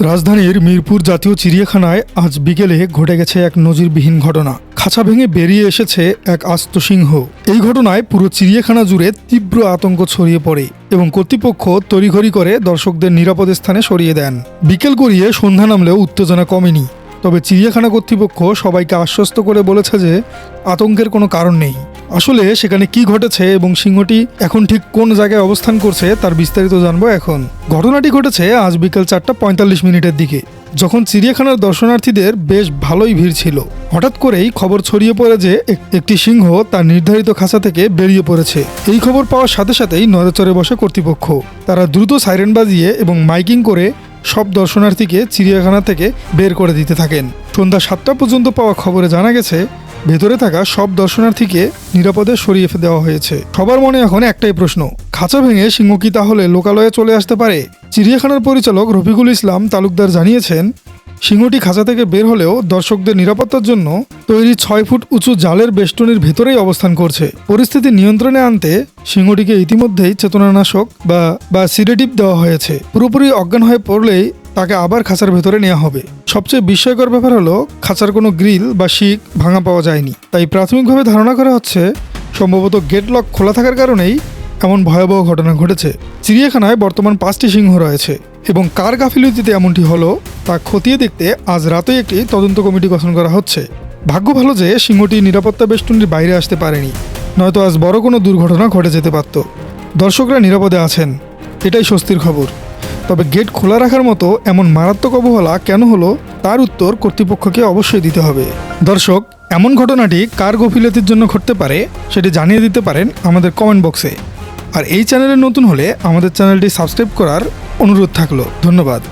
রাজধানীর মিরপুর জাতীয় চিড়িয়াখানায় আজ বিকেলে ঘটে গেছে এক নজিরবিহীন ঘটনা। খাঁচা ভেঙে বেরিয়ে এসেছে এক আস্ত সিংহ। এই ঘটনায় পুরো চিড়িয়াখানা জুড়ে তীব্র আতঙ্ক ছড়িয়ে পড়ে এবং কর্তৃপক্ষ তড়িঘড়ি করে দর্শকদের নিরাপদ স্থানে সরিয়ে দেন। বিকেল গড়িয়ে সন্ধ্যা নামলেও উত্তেজনা কমেনি। তবে চিড়িয়াখানা কর্তৃপক্ষ সবাইকে আশ্বস্ত করে বলেছে যে আতঙ্কের কোনো কারণ নেই। আসলে সেখানে কি ঘটেছে এবং সিংহটি এখন ঠিক কোন জায়গায় অবস্থান করছে তার বিস্তারিত জানব এখন। ঘটনাটি ঘটেছে আজ বিকেল চারটা পঁয়তাল্লিশ মিনিটের দিকে, যখন চিড়িয়াখানার দর্শনার্থীদের বেশ ভালোই ভিড় ছিল। হঠাৎ করেই খবর ছড়িয়ে পড়ে যে একটি সিংহ তার নির্ধারিত খাঁচা থেকে বেরিয়ে পড়েছে। এই খবর পাওয়ার সাথে সাথেই নড়েচড়ে বসে কর্তৃপক্ষ। তারা দ্রুত সাইরেন বাজিয়ে এবং মাইকিং করে সব দর্শনার্থীকে চিড়িয়াখানা থেকে বের করে দিতে থাকেন। সন্ধ্যা সাতটা পর্যন্ত পাওয়া খবরে জানা গেছে ভেতরে থাকা সব দর্শনার্থীকে নিরাপদে সরিয়ে দেওয়া হয়েছে। সবার মনে এখন একটাই প্রশ্ন, খাঁচা ভেঙে সিংহ কি তাহলে লোকালয়ে চলে আসতে পারে? চিড়িয়াখানার পরিচালক রফিকুল ইসলাম তালুকদার জানিয়েছেন, সিংহটি খাঁচা থেকে বের হলেও দর্শকদের নিরাপত্তার জন্য তৈরি ছয় ফুট উঁচু জালের বেষ্টনীর ভেতরেই অবস্থান করছে। পরিস্থিতি নিয়ন্ত্রণে আনতে সিংহটিকে ইতিমধ্যেই চেতনানাশক বা বা সিডেটিভ দেওয়া হয়েছে। পুরোপুরি অজ্ঞান হয়ে পড়লেই তাকে আবার খাঁচার ভেতরে নেওয়া হবে। সবচেয়ে বিস্ময়কর ব্যাপার হলো, খাঁচার কোনো গ্রিল বা শিক ভাঙা পাওয়া যায়নি। তাই প্রাথমিকভাবে ধারণা করা হচ্ছে, সম্ভবত গেট লক খোলা থাকার কারণেই এমন ভয়াবহ ঘটনা ঘটেছে। চিড়িয়াখানায় বর্তমান পাঁচটি সিংহ রয়েছে এবং কার গাফিলতিতে এমনটি হলো, তা খতিয়ে দেখতে আজ রাতেই একটি তদন্ত কমিটি গঠন করা হচ্ছে। ভাগ্য ভালো যে সিংহটি নিরাপত্তা বেষ্টনীর বাইরে আসতে পারেনি, নয়তো আজ বড় কোনো দুর্ঘটনা ঘটে যেতে পারত। দর্শকরা নিরাপদে আছেন, এটাই স্বস্তির খবর। তবে গেট খোলা রাখার মতো এমন মারাত্মক অবহেলা কেন হলো, তার উত্তর কর্তৃপক্ষকে অবশ্যই দিতে হবে। দর্শক, এমন ঘটনাটি কার গফিলতির জন্য ঘটতে পারে, সেটি জানিয়ে দিতে পারেন আমাদের কমেন্ট বক্সে আর এই চ্যানেলে নতুন হলে আমাদের চ্যানেলটি সাবস্ক্রাইব করার অনুরোধ থাকল। ধন্যবাদ।